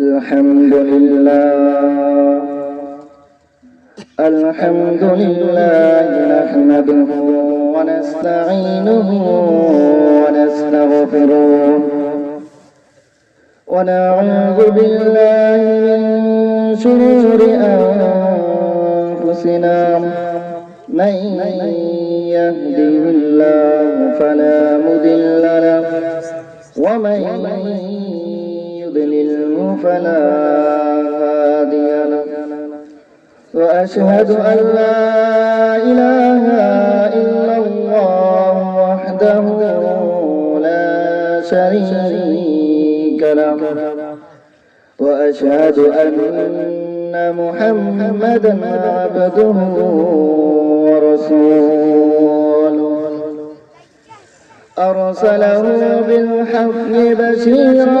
الحمد لله. الحمد لله نحمده ونستعينه ونستغفره ونعوذ بالله من شرور أنفسنا. من يهده الله فلا مضل له. ومن يضلله فلا هادي له وأشهد أن لا إله إلا الله وحده لا شريك له. وأشهد أن محمدا عبده ورسوله. أرسله بالحق بشيرا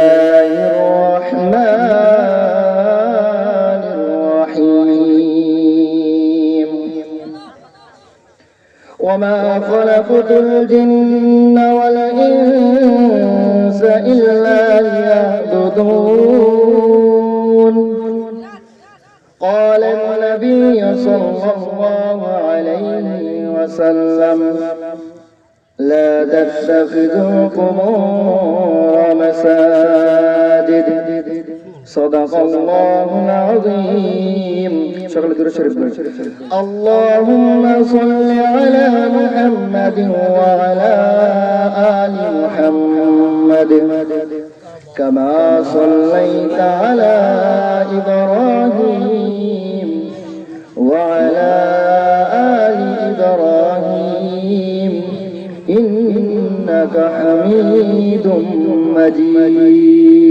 خلقت الجن والإنس إلا ليعبدون. قال النبي صلى الله عليه وسلم لا تتخذوا قبور مساجد. صدق الله العظيم شغل كده شريف اللهم صل على محمد وعلى آل محمد كما صليت على إبراهيم وعلى آل إبراهيم إنك حميد مجيد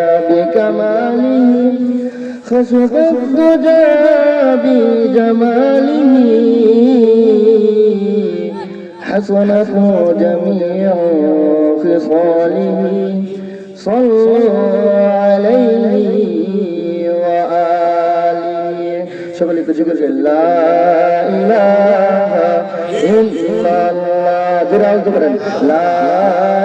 خسف الدجى بجماله حسنت جميع خصاله صلوا عليه وآله شغلك ذكر لا إله إلا الله ذكر لا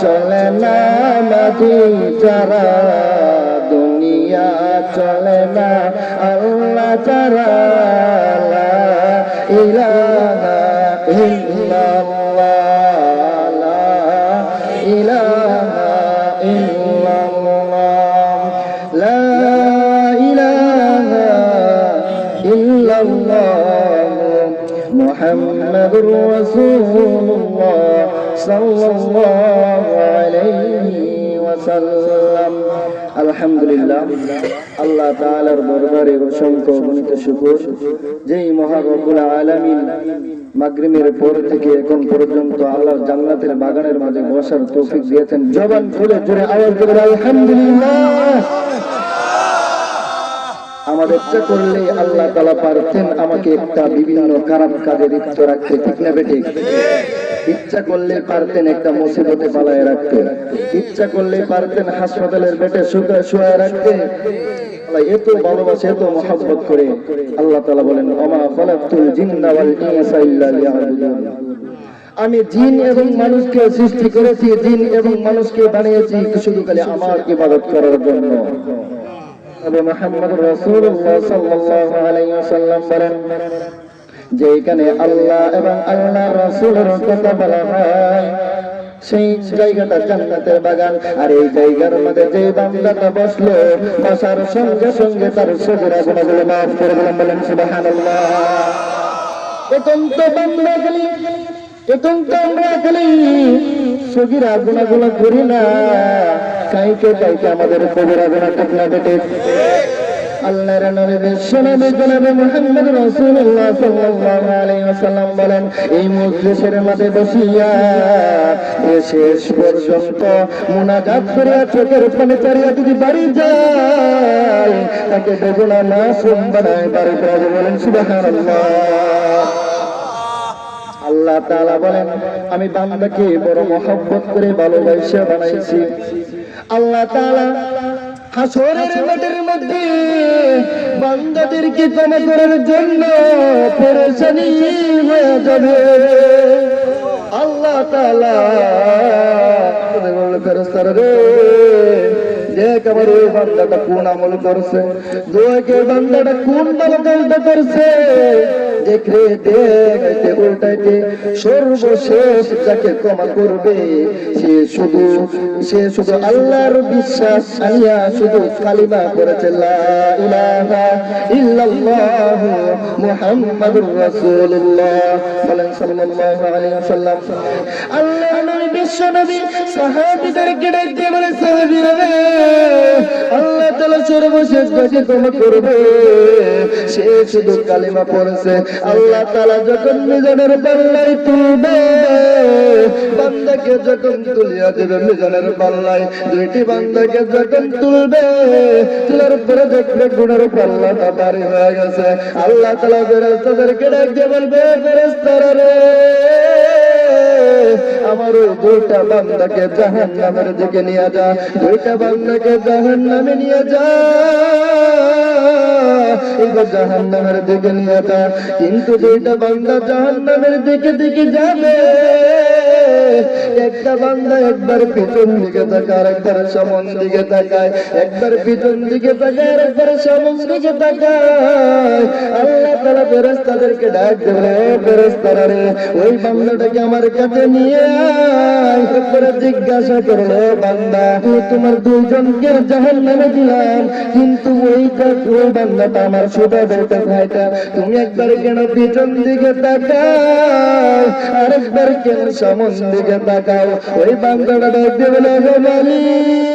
চলে না মাঝি চারা দুনিয়া চলে না আল্লাহ লা ইলাহা ওয়াসাল্লাম আলহামদুলিল্লাহ, আল্লাহ তাআলার দরবারে অসংখ্য গণিত শুকর। যেই মহারব্বুল আলামিন মাগরিমের পর থেকে এখন পর্যন্ত আল্লাহর জান্নাতের বাগানের মাঝে বসার তৌফিক দিয়েছেন। জবান খুলে জোরে আওয়াজ করে আলহামদুলিল্লাহ। আমাদের ইচ্ছা করলে আল্লাহ তালা পারতেন আমাকে একটা বিভিন্ন খারাপ কাজে লিপ্ত রাখতে, ঠিক না বেঠিক ইচ্ছা করলে পারতেন একটা মুসিবতে পালায় রাখতে। ইচ্ছা করলে পারতেন হাসপাতালের বেটে শুকা শুয়ে রাখতে। এত ভালোবাসে, এত মহাব্বত করে। আল্লাহ তালা বলেন, ওমা খালাকতুল জিন্না আমি জিন এবং মানুষকে সৃষ্টি করেছি, জিন এবং মানুষকে বানিয়েছি, শুধু খালি আমার ইবাদত করার জন্য। রাসূলুল্লাহ সাল্লাল্লাহু আলাইহি ওয়াসাল্লাম বলেন যে এখানে আল্লাহ এবং আল্লাহ রাসূলের কথা বলা হয়, সেই জায়গাটা জান্নাতের বাগান। আর এই জায়গার মধ্যে যে বান্দাটা বসল বসার সঙ্গে সঙ্গে তার সজরা গুণাগুলো মাফ করে দিলাম, বলেন সুবহানাল্লাহ। আমাদের কবিরা গুণা ঠিক না বেটে আল্লাহর নবী বিশ্বনবী জনাবে মুহাম্মদ রাসূলুল্লাহ সাল্লাল্লাহু আলাইহি ওয়াসাল্লাম বলেন, এই মজলিসের মধ্যে বসিয়া শেষ পর্যন্ত মুনাজাত করিয়া চোখের পানি চারিয়া যদি বাড়ি যায় তাকে বেগুনা না বাড়ি বলেন, সুবহানাল্লাহ। আল্লাহ তাআলা বলেন, আমি বান্দাকে বড় মহব্বত করে ভালোবাসা বানাইছি। আল্লাহ তাআলা হাসরের মাঠের মধ্যে বান্দাদেরকে ক্ষমা করার জন্য পরেশানি হয়ে যাবে? আল্লাহ তাআলা ফেরেশতারা রে। দেখ ওই বান্দাটা কোন আমল করছে? বান্দাটা কোন করছে? উল্টাইতে সর্বশেষ যাকে ক্ষমা করবে, সে শুধু সে শুধু আল্লাহর বিশ্বাস শুধু কালিমা করেছে রাসূলুল্লাহ। বলেন সাল্লাল্লাহু আলাইহি ওয়াসাল্লাম। আল্লাহ নবী বিশ্ব নবী সাহাবীদেরকে ডাক দিয়ে বলে সর্বশেষ ক্ষমা করবে। সে শুধু কালিমা পড়েছে। আল্লাহ তাআলা যখন মিজানের পাল্লাই তুলবে, বান্দাকে যখন তুলিয়া দেবে মিজানের পাল্লাই দুইটি বান্দাকে যখন তুলবে, তোলার পরে দেখবে গুণের পাল্লাটা ভারী হয়ে গেছে। আল্লাহ তাআলা ফেরেশতাদেরকে ডাক দিয়ে বলবে, ফেরেশতারা রে! আমার ওই দুইটা বান্দাকে জাহান নামের দিকে নিয়ে যা, দুইটা বান্দাকে জাহান নামে নিয়ে যা। এবার দিকে নিয়ে যা, কিন্তু দুইটা বান্দা জাহান নামের দিকে দিকে যাবে। একটা বান্দা একবার পিছন দিকে তাকায় একবার সামন দিকে তাকায়, একবার পিছন দিকে তাকায় একবার সামন দিকে তাকায়। আল্লাহ তাআলা ফেরেশতাদেরকে ডাক দেবে ফেরেশতারা রে, ওই বান্দাটাকে আমার কাছে নিয়ে একবারে জিজ্ঞাসা করল বান্দা তুই তোমার দুইজনকে জাহান্নামে দিলাম। কিন্তু ওইটা ওই বান্দাটা আমার সোজা বলতে ভাইটা তুমি একবার কেন পিছন দিকে তাকাও? আরেকবার কেন সামন দিকে তাকাও? ওই বান্দাটা দিয়ে বলে "ও মালিক,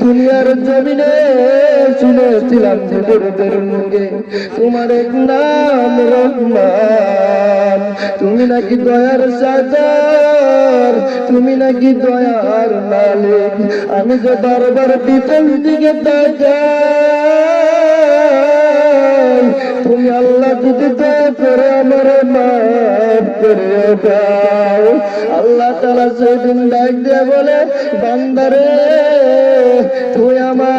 দুনিয়ার জমিনে শুনেছিলাম মুখে তোমার এক নাম রহমান। তুমি নাকি দয়ার সাজার, তুমি নাকি দয়ার মালিক। আমি যে বারবার দিকে তাকাই, তুমি আল্লাহ যদি দয়া করে আমার মাফ করে দাও। আল্লাহ তালা সেদিন ডাক দিয়ে বলে, বান্দারে, তুই আমার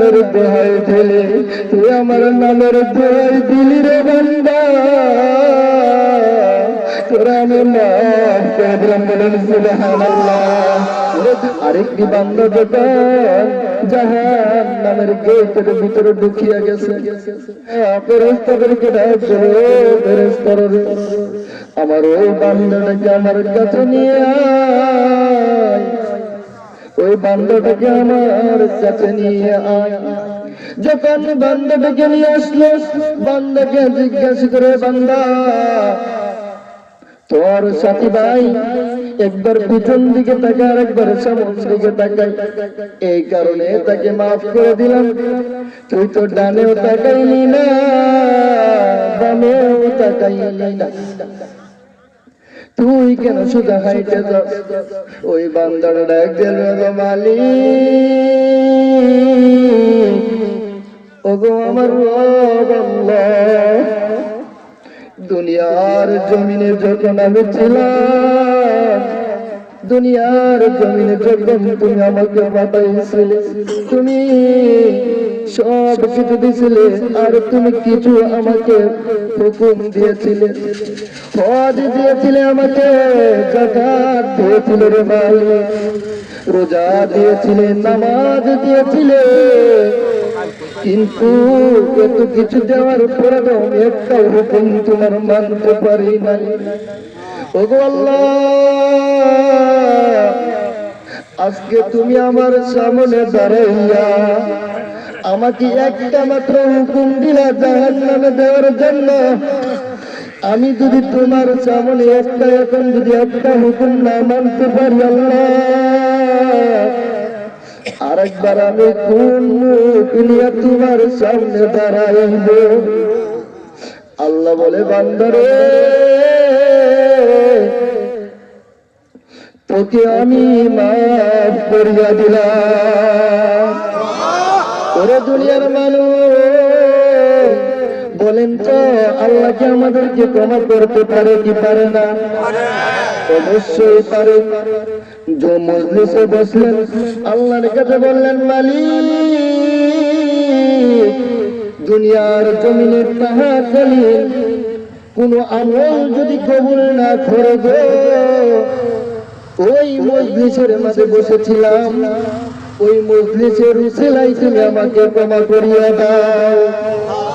নামের দোহাই দিলি তুই আমার নামের দোহাই দিলি রে বান্দা। আরেকটি বান্দা যখন জাহান নামের গেটের ভিতরে ঢুকিয়া গেছে। আমার ওই বান্দাটাকে আমার কাছে নিয়ে ওই বান্দাটাকে আমার কাছে নিয়ে আয়। যখন বান্দাটাকে নিয়ে আসলো বান্দাকে জিজ্ঞাসা করে, বান্দা, তোর সাথী ভাই একবার পিছন দিকে তাকায় আর একবার সামন দিকে তাকায়। এই কারণে তাকে মাফ করে দিলাম। তুই তো ডানেও তাকাইনি না, বামেও তাকাইনি না। তুই কেন সোজা হাইটে যাস? ওই বান্দার ডাক দিল মালি ওগো আমার দুনিয়ার জমিনে যখন আমি ছিলাম দুনিয়ার জমিনে যখন তুমি আমাকে পাঠাইছিলে তুমি সব কিছু দিছিলে আর তুমি কিছু আমাকে হুকুম দিয়েছিলে। হজ দিয়েছিলে আমাকে জাকাত দিয়েছিলে রে মালিক। রোজা দিয়েছিলে, নামাজ দিয়েছিলে। কিন্তু এত কিছু দেওয়ার পরে একটা হুকুম তোমার মানতে পারি নাই। আজকে তুমি আমার সামনে দাঁড়াইয়া আমাকে একটা মাত্র হুকুম দিলা জাহান নামে দেওয়ার জন্য। আমি যদি তোমার সামনে একটা, এখন যদি একটা হুকুম না মানতে পারি আল্লাহ, আরেকবার আমি কোন মুখ নিয়ে তোমার সামনে দাঁড়াইব? আল্লাহ বলে, বান্দারে তোকে আমি মাফ করিয়া দিলাম। দুনিয়ার মানুষ, বলেন তো, আল্লাহ কি আমাদেরকে ক্ষমা করতে পারে কি পারে না? অবশ্যই পারে। যে মজলিসে বসলেন, আল্লাহর কাছে বললেন, মালিক, দুনিয়ার জমিনে তাহা কোন আমল যদি কবুল না করে গো ওই মজলিসের মাঝে বসেছিলাম। ওই মজলিসের সেলাই তুমি আমাকে ক্ষমা করিয়া দাও।